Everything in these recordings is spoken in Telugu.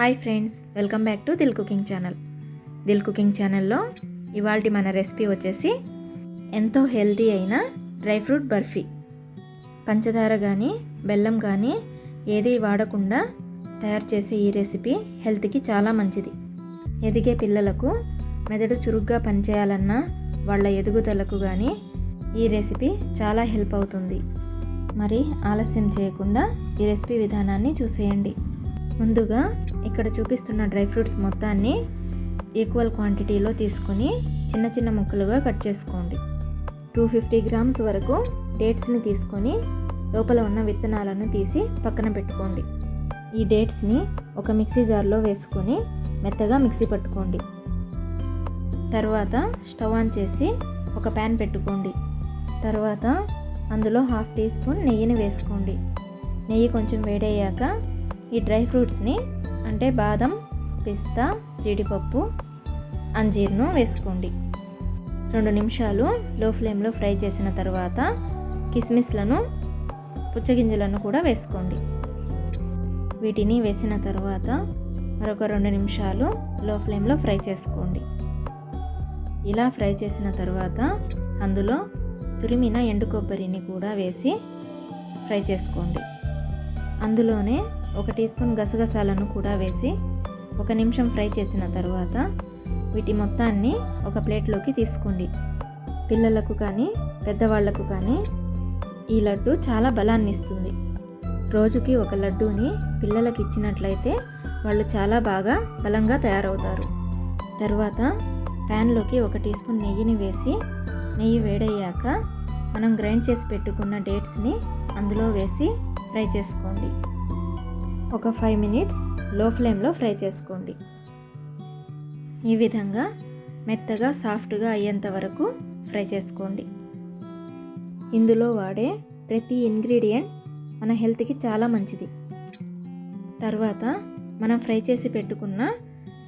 Hi friends welcome back to Dil cooking channel. Dil cooking ఛానల్లో ఇవాళ మన రెసిపీ వచ్చేసి ఎంతో హెల్తీ అయిన డ్రై ఫ్రూట్ బర్ఫీ. పంచదార కానీ బెల్లం కానీ ఏది వాడకుండా తయారు చేసే ఈ రెసిపీ హెల్త్కి చాలా మంచిది. ఎదిగే పిల్లలకు మెదడు చురుగ్గా పనిచేయాలన్నా వాళ్ళ ఎదుగుదలకు కానీ ఈ రెసిపీ చాలా హెల్ప్ అవుతుంది. మరి ఆలస్యం చేయకుండా ఈ రెసిపీ విధానాన్ని చూసేయండి. ముందుగా ఇక్కడ చూపిస్తున్న డ్రై ఫ్రూట్స్ మొత్తాన్ని ఈక్వల్ క్వాంటిటీలో తీసుకొని చిన్న చిన్న ముక్కలుగా కట్ చేసుకోండి. టూ ఫిఫ్టీ గ్రామ్స్ వరకు డేట్స్ని తీసుకొని లోపల ఉన్న విత్తనాలను తీసి పక్కన పెట్టుకోండి. ఈ డేట్స్ని ఒక మిక్సీ జార్లో వేసుకొని మెత్తగా మిక్సీ పట్టుకోండి. తర్వాత స్టవ్ ఆన్ చేసి ఒక ప్యాన్ పెట్టుకోండి. తర్వాత అందులో హాఫ్ టీ స్పూన్ నెయ్యిని వేసుకోండి. నెయ్యి కొంచెం వేడయ్యాక ఈ డ్రై ఫ్రూట్స్ని అంటే బాదం పిస్తా జీడిపప్పు అంజీర్ను వేసుకోండి. రెండు నిమిషాలు లో ఫ్లేమ్లో ఫ్రై చేసిన తర్వాత కిస్మిస్లను పుచ్చగింజలను కూడా వేసుకోండి. వీటిని వేసిన తర్వాత మరొక రెండు నిమిషాలు లో ఫ్లేమ్లో ఫ్రై చేసుకోండి. ఇలా ఫ్రై చేసిన తర్వాత అందులో తురిమిన ఎండు కొబ్బరిని కూడా వేసి ఫ్రై చేసుకోండి. అందులోనే ఒక టీ స్పూన్ గసగసాలను కూడా వేసి ఒక నిమిషం ఫ్రై చేసిన తర్వాత వీటి మొత్తాన్ని ఒక ప్లేట్లోకి తీసుకోండి. పిల్లలకు కానీ పెద్దవాళ్ళకు కానీ ఈ లడ్డు చాలా బలాన్ని ఇస్తుంది. రోజుకి ఒక లడ్డూని పిల్లలకి ఇచ్చినట్లయితే వాళ్ళు చాలా బాగా బలంగా తయారవుతారు. తర్వాత ప్యాన్లోకి ఒక టీ స్పూన్ నెయ్యిని వేసి నెయ్యి వేడయ్యాక మనం గ్రైండ్ చేసి పెట్టుకున్న డేట్స్ని అందులో వేసి ఫ్రై చేసుకోండి. ఒక ఫైవ్ మినిట్స్లో ఫ్లేమ్లో ఫ్రై చేసుకోండి. ఈ విధంగా మెత్తగా సాఫ్ట్గా అయ్యేంత వరకు ఫ్రై చేసుకోండి. ఇందులో వాడే ప్రతి ఇంగ్రీడియంట్ మన హెల్త్కి చాలా మంచిది. తర్వాత మనం ఫ్రై చేసి పెట్టుకున్న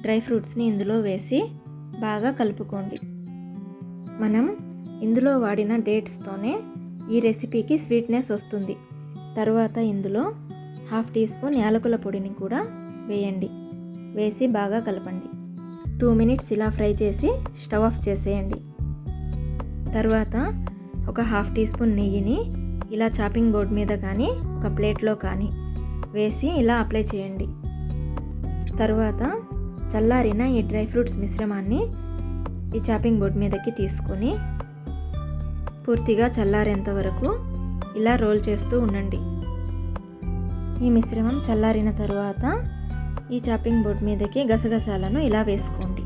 డ్రై ఫ్రూట్స్ని ఇందులో వేసి బాగా కలుపుకోండి. మనం ఇందులో వాడిన డేట్స్తోనే ఈ రెసిపీకి స్వీట్నెస్ వస్తుంది. తర్వాత ఇందులో హాఫ్ టీ స్పూన్ యాలకుల పొడిని కూడా వేయండి. వేసి బాగా కలపండి. టూ మినిట్స్ ఇలా ఫ్రై చేసి స్టవ్ ఆఫ్ చేసేయండి. తర్వాత ఒక హాఫ్ టీ స్పూన్ నెయ్యిని ఇలా చాపింగ్ బోర్డ్ మీద కానీ ఒక ప్లేట్లో కానీ వేసి ఇలా అప్లై చేయండి. తర్వాత చల్లారిన ఈ డ్రై ఫ్రూట్స్ మిశ్రమాన్ని ఈ చాపింగ్ బోర్డ్ మీదకి తీసుకొని పూర్తిగా చల్లారేంత వరకు ఇలా రోల్ చేస్తూ ఉండండి. ఈ మిశ్రమం చల్లారిన తరువాత ఈ చాపింగ్ బోర్డ్ మీదకి గసగసాలను ఇలా వేసుకోండి.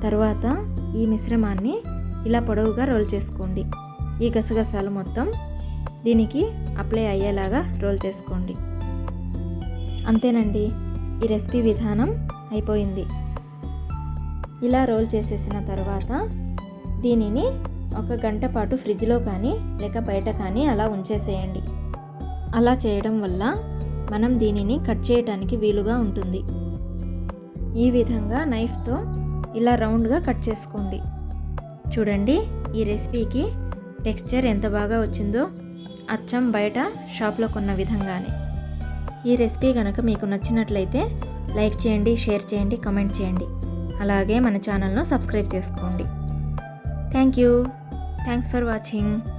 తర్వాత ఈ మిశ్రమాన్ని ఇలా పొడవుగా రోల్ చేసుకోండి. ఈ గసగసాలు మొత్తం దీనికి అప్లై అయ్యేలాగా రోల్ చేసుకోండి. అంతేనండి ఈ రెసిపీ విధానం అయిపోయింది. ఇలా రోల్ చేసేసిన తర్వాత దీనిని ఒక గంట పాటు ఫ్రిడ్జ్లో కానీ లేక బయట కానీ అలా ఉంచేసేయండి. అలా చేయడం వల్ల మనం దీనిని కట్ చేయడానికి వీలుగా ఉంటుంది. ఈ విధంగా నైఫ్తో ఇలా రౌండ్గా కట్ చేసుకోండి. చూడండి ఈ రెసిపీకి టెక్స్చర్ ఎంత బాగా వచ్చిందో అచ్చం బయట షాప్లో కొన్న విధంగానే. ఈ రెసిపీ కనుక మీకు నచ్చినట్లయితే లైక్ చేయండి షేర్ చేయండి కమెంట్ చేయండి. అలాగే మన ఛానల్ను సబ్స్క్రైబ్ చేసుకోండి. Thank you. Thanks for watching.